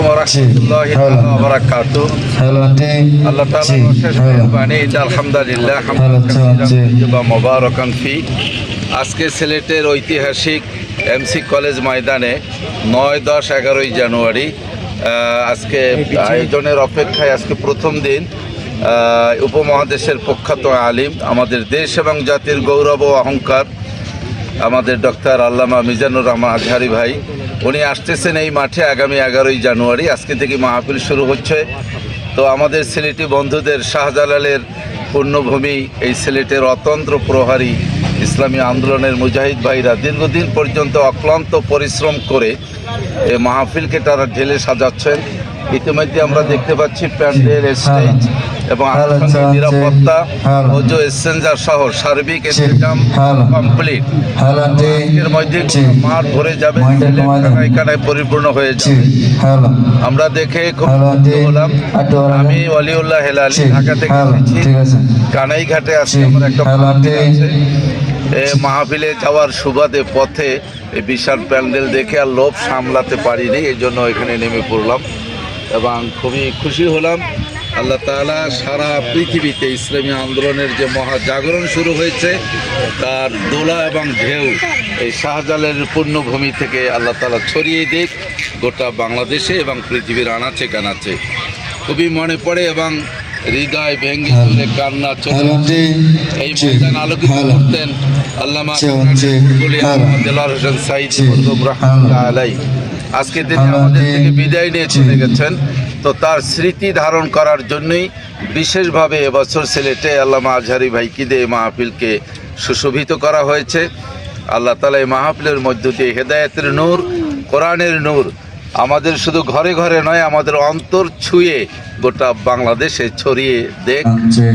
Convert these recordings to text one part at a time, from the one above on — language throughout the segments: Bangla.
আলাইকুম রহমতুল্লাহি। বারাকাতু আল্লাহ তাআলা আলহামদুলিল্লাহ মোবারকান ফি। আজকে সিলেটের ঐতিহাসিক এমসি কলেজ ময়দানে নয় দশ এগারোই জানুয়ারি আজকে আয়োজনের অপেক্ষায় আজকে প্রথম দিন উপমহাদেশের প্রখ্যাত আলিম আমাদের দেশ এবং জাতির গৌরব ও অহংকার আমাদের ডক্টর আল্লামা মিজানুর রহমান আজহারি ভাই উনি আসতেছেন এই মাঠে আগামী এগারোই জানুয়ারি। আজকে থেকে মাহফিল শুরু হচ্ছে। তো আমাদের সিলেটি বন্ধুদের শাহজালালের পূর্ণভূমি, এই সিলেটের অতন্ত্র প্রহারী ইসলামী আন্দোলনের মুজাহিদ ভাইরা দীর্ঘদিন পর্যন্ত অক্লান্ত পরিশ্রম করে এই মাহফিলকে তারা ঢেলে সাজাচ্ছেন। ইতিমধ্যে আমরা দেখতে পাচ্ছি প্যান্ডেল স্টেজ এবং আনুষঙ্গিক নিরাপত্তা। ওজো এসেঞ্জার সহ সার্বিক ইন্তজাম কমপ্লিট এর মধ্যে মাঠ ভরে যাবে কানায় পরিপূর্ণ হয়ে জি যাবে। আমরা দেখে খুব হলাম। আমি অলিউল্লাহ হেলালি ঢাকা থেকে এসেছি। কানাই ঘাটে জি, আমার একটা। আছে। মাহফিলে যাওয়ার সুবাদে পথে এই বিশাল প্যান্ডেল দেখে আর লোভ সামলাতে পারিনি এই জন্য এখানে নেমে পড়লাম। এবং খুবই খুশি হলাম। আল্লাহ তাআলা সারা পৃথিবীতে ইসলামী আন্দোলনের যে মহা জাগরণ শুরু হয়েছে তার দোলা এবং ঢেউ এই শাহজালের পূর্ণভূমি থেকে আল্লাহ তাআলা ছড়িয়ে দিক গোটা বাংলাদেশে এবং পৃথিবীর আনাচে কানাচে। খুবই মনে পড়ে এবং হৃদয় ভেঙ্গে তুলে কান্না চলে এই ময়দান আলোকিত করতেন আল্লামা দেলার হোসেন সাইদ আলাই আজকে তিনি আমাদের থেকে বিদায় নিয়ে চলে গেছেন। তো তার স্মৃতি ধারণ করার জন্যই বিশেষভাবে এবছর সিলেটে আল্লামা আজহারি ভাইকি দিয়ে মাহফিলকে সুশোভিত করা হয়েছে। আল্লাহ তালা এই মাহফিলের মধ্য দিয়ে হেদায়তের নূর কোরআনের নূর আমাদের শুধু ঘরে ঘরে নয়, আমাদের অন্তর ছুঁয়ে গোটা বাংলাদেশে ছড়িয়ে দেখ।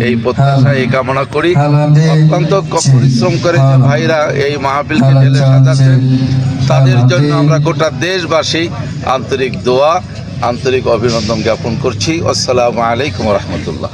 এই প্রত্যাশা, এই কামনা করি। অত্যন্ত পরিশ্রম করে যে ভাইরা এই মাহফিলকে ঢেলে সাজাচ্ছেন তাদের জন্য আমরা গোটা দেশবাসী আন্তরিক দোয়া, আন্তরিক অভিনন্দন জ্ঞাপন করছি। আসসালামু আলাইকুম রহমতুল্লাহ।